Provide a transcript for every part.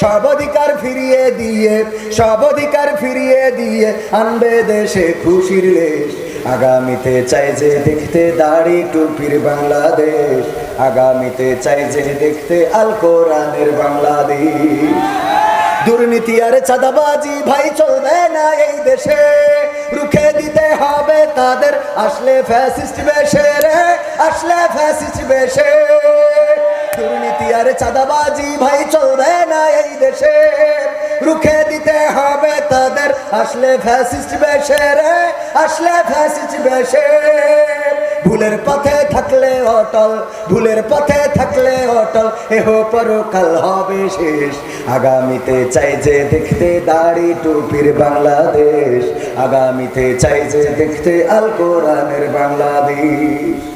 সব অধিকার ফিরিয়ে দিয়ে, সব অধিকার ফিরিয়ে দিয়ে আনবে দেশে খুশির লেশ। আগামীতে চাই যে দেখতে দাড়ি টুপির বাংলাদেশ। আগামীতে চাই যে দেখতে আল কোরআনের বাংলাদেশ। দুর্নীতি আর চাঁদাবাজি ভাই চলবে না এই দেশে। রুখে দিতে হবে তাদের। আসলে ফ্যাসিস্ট বেশে রে, আসলে ফ্যাসিস্ট বেশে। দুর্নীতি চাঁদাবাজি ভাই চলবে না এই দেশে। রুখে দিতে হবে তাদের। আসলে ফ্যাসিস্ট বেশে রে, আসলে ফ্যাসিস্ট বেশে। ভুলের পথে থাকলে অটল, ভুলের পথে থাকলে অটল, এহ পরকাল হবে শেষ। আগামীতে চাই যে দেখতে দাড়ি টুপির বাংলাদেশ। আগামীতে চাই যে দেখতে আল কোরআনের বাংলাদেশ।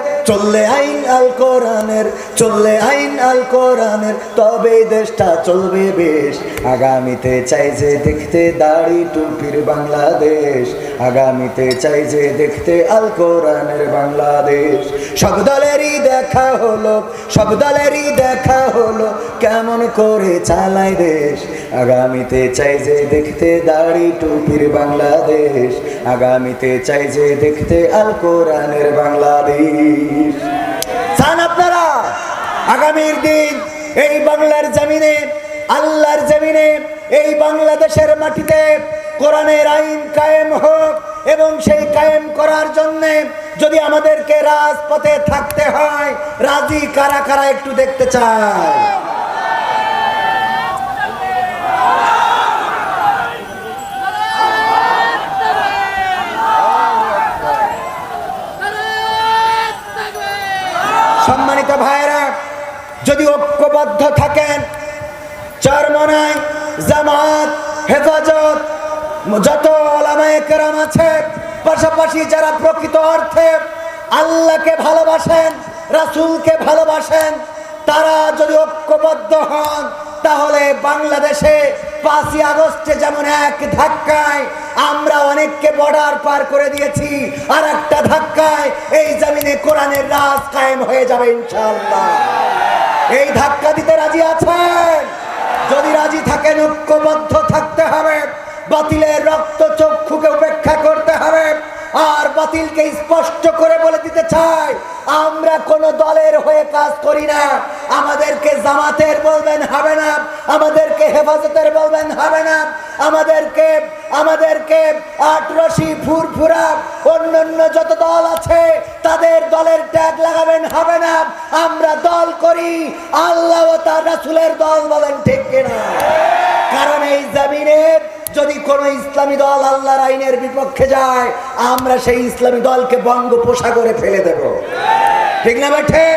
চললে আইন আল কোরআনের চললে আইন আল কোরআনের, তবে দেশটা চলবে বেশ। আগামীতে চাই যে দেখতে দাড়ি টুপির বাংলাদেশ। আগামীতে চাই যে দেখতে আল কোরআনের বাংলাদেশ। সব দলেরই দেখা হলো, সব দলেরই দেখা হলো, কেমন করে চালায় দেশ। আগামীতে চাই যে দেখতে দাড়ি টুপির বাংলাদেশ। আগামীতে চাই যে দেখতে আল কোরআনের বাংলাদেশ। চান আপনারা? আগামীর দিন এই বাংলার জমিনে, আল্লাহর জমিনে, এই বাংলাদেশের মাটিতে কোরআনের আইন কায়েম হোক এবং সেই কায়েম করার জন্য যদি আমাদেরকে রাজপথে থাকতে হয়, রাজি কারা কারা একটু দেখতে চায় সম্মানিত ভাইরা যদি ঐক্যবদ্ধ থাকেন। চরমনায় জামাত, হেফাজত, যত ওলামায়ে আছে, পাশাপাশি যারা প্রকৃত অর্থে আল্লাহকে ভালোবাসেন, রাসূলকে ভালোবাসেন, তারা যদি ঐক্যবদ্ধ হন, তাহলে বাংলাদেশে পাঁচই আগস্টে যেমন এক ধাক্কায় আমরা অনেককে বর্ডার পার করে দিয়েছি আর একটা ধাক্কায় এই জমিনে কোরআনের রাজ কায়েম হয়ে যাবে ইনশাআল্লাহ। এই ধাক্কা দিতে রাজি আছেন? যদি রাজি থাকেন, ঐক্যবদ্ধ থাকতে হবে। বাতিলের রক্ত চক্ষুকে উপেক্ষা করতে হবে। আর বাতিলকে স্পষ্ট করে বলে দিতে চাই, আমরা কোন দলের হয়ে কাজ করি না। আমাদেরকে জামাতের বলবেন, হবে না। আমাদেরকে হেফাজতের বলবেন হবে না। আমাদেরকে আমাদেরকে আটরশি ফুরফুরা অন্যান্য যত দল আছে, তাদের দলের ট্যাগ লাগাবেন হবে না। আমরা দল করি, আল্লাহ ও তার রাসূলের দল বলেন, ঠিক কিনা? কারণ এই জমিনের যদি কোনো ইসলামী দল আল্লাহর আইনের বিপক্ষে যায়, আমরা সেই ইসলামী দলকে বঙ্গ পোষা করে ফেলে দেব। ঠিক না বেঠে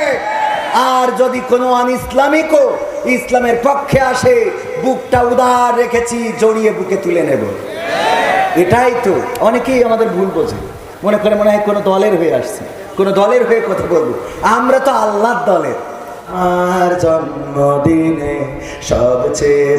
আর যদি কোনো আন ইসলামিকও ইসলামের পক্ষে আসে, বুকটা উদার রেখেছি, জড়িয়ে বুকে তুলে নেব। এটাই তো, অনেকেই আমাদের ভুল বোঝে। মনে করে মনে হয় কোনো দলের হয়ে আসছে, কোনো দলের হয়ে কথা বলব। আমরা তো আল্লাহর দলের। আর জন্মদিনে সবচেয়ে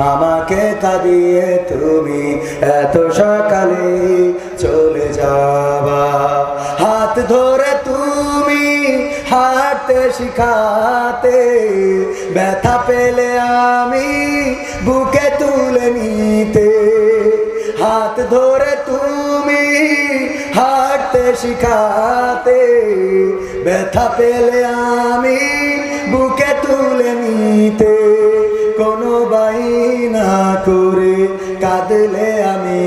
আমাকে কাঁদিয়ে তুমি এত সকালে চলে যাবা। হাত ধরে তুমি হাঁটতে শিখাতে, ব্যথা পেলে আমি বুকে তুলে নিতে। হাত ধরে তুমি হাঁটতে শিখাতে, ব্যথা পেলে আমি বুকে তুলে নিতে। কোনো বাইনা করে কাঁদলে আমি।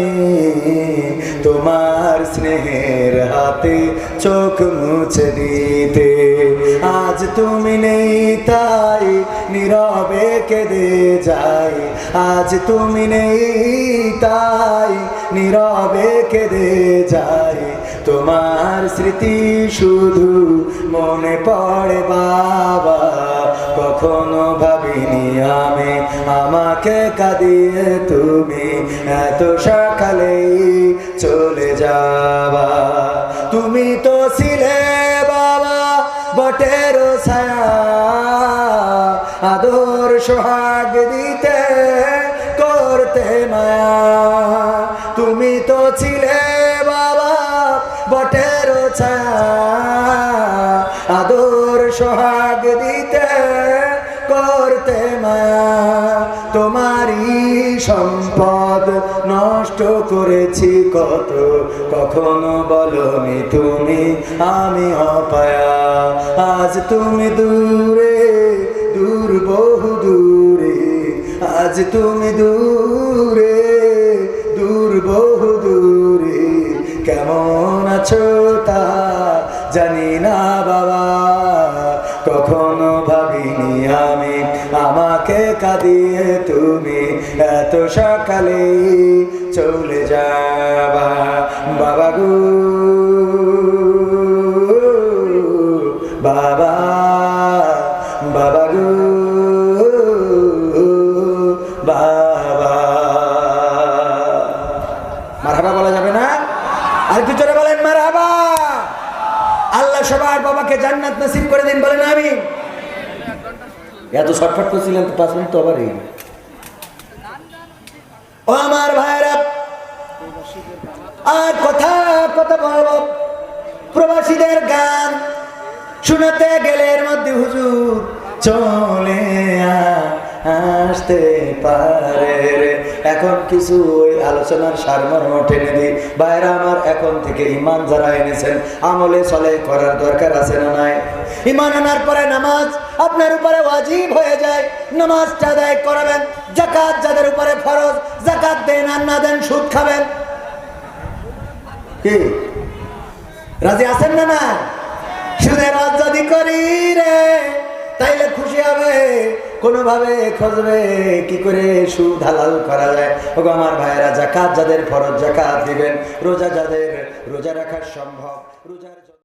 তোমার স্নেহের হাতে চোখ মুছে দিতে। আজ তুমি নেই তাই নীরবে কেঁদে যাই। আজ তুমি নেই তাই নীরবে কেঁদে যাই। তোমার স্মৃতি শুধু মনে পড়ে, বাবা। কখনো ভাবিনি আমি আমাকে কাঁদিয়ে তুমি এত সকালেই চলে যাবা। তুমি তো ছিলে, বাবা বটের ছায়া। আদর সোহাগ দিতে আদর সোহাগ দিতে করতে মায়া তোমারই সম্পদ নষ্ট করেছি কত, কখনো বলনি তুমি আমি অপায়া। আজ তুমি দূরে, দূর, বহু দূরে, আজ তুমি দূর। আছো তা জানি না বাবা, কখনো ভাবিনি আমি। আমাকে কাঁদিয়ে তুমি এত সকালে চলে যাবা সবার বাবাকে জান্নাত নসিব করে দিন, বলেন আমি এত শর্টফট করছিলেন তো, পাঁচ মিনিট তো আবার এই। ও আমার ভাইরা আর কথা কথা বলব। প্রবাসীদের গান শোনাতে গেলে এর মধ্যে হুজুর চলে আ- আসতে পারে রে। এখন কিছু ওই আলোচনার সারমর্ম টেনে দিই। বাইরা আমার এখন থেকে ইমান যারা এনেছেন, আমলে চলে করার দরকার আছে না নাই? ইমান আনার পরে নামাজ আপনার উপরে ওয়াজিব হয়ে যায়। নামাজটা আদায় করাবেন। জাকাত যাদের উপরে ফরজ জাকাত দেন আর না দেন সুদ খাবেন। কি? রাজি আছেন না না সুদের রাজ যদি করি রে, তাইলে খুশি হবে। কোনোভাবে খোঁজবে, কি করে সুদ হালাল করা যায়? ওগো আমার ভাইয়েরা, জাকাত যাদের ফরজ, জাকাত দিবেন। রোজা যাদের রোজা রাখা সম্ভব জন্য-